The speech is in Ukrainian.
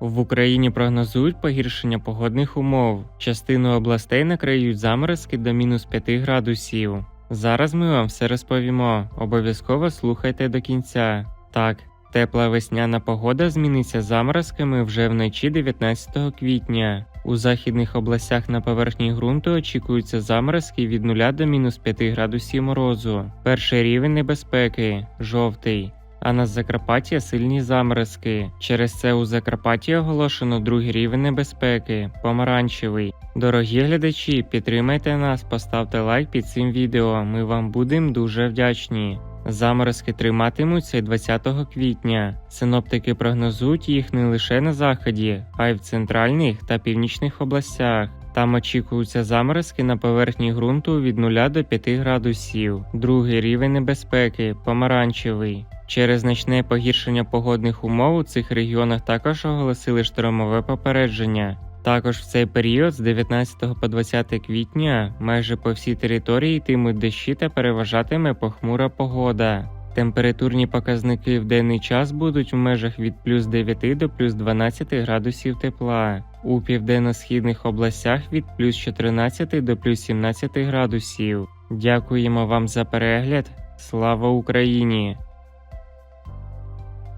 В Україні прогнозують погіршення погодних умов. Частину областей накриють заморозки до мінус 5 градусів. Зараз ми вам все розповімо. Обов'язково слухайте до кінця. Так, тепла весняна погода зміниться заморозками вже вночі 19 квітня. У західних областях на поверхні ґрунту очікуються заморозки від 0 до мінус 5 градусів морозу. Перший рівень небезпеки жовтий. А на Закарпаття сильні заморозки. Через це у Закарпатті оголошено другий рівень небезпеки помаранчевий. Дорогі глядачі, підтримайте нас, поставте лайк під цим відео. Ми вам будемо дуже вдячні. Заморозки триматимуться й 20 квітня. Синоптики прогнозують їх не лише на заході, а й в центральних та північних областях. Там очікуються заморозки на поверхні ґрунту від 0 до 5 градусів. Другий рівень небезпеки помаранчевий. Через значне погіршення погодних умов у цих регіонах також оголосили штормове попередження. Також в цей період з 19 по 20 квітня майже по всій території йтимуть дощі та переважатиме похмура погода. Температурні показники в денний час будуть в межах від плюс 9 до плюс 12 градусів тепла. У південно-східних областях від плюс 14 до плюс 17 градусів. Дякуємо вам за перегляд. Слава Україні!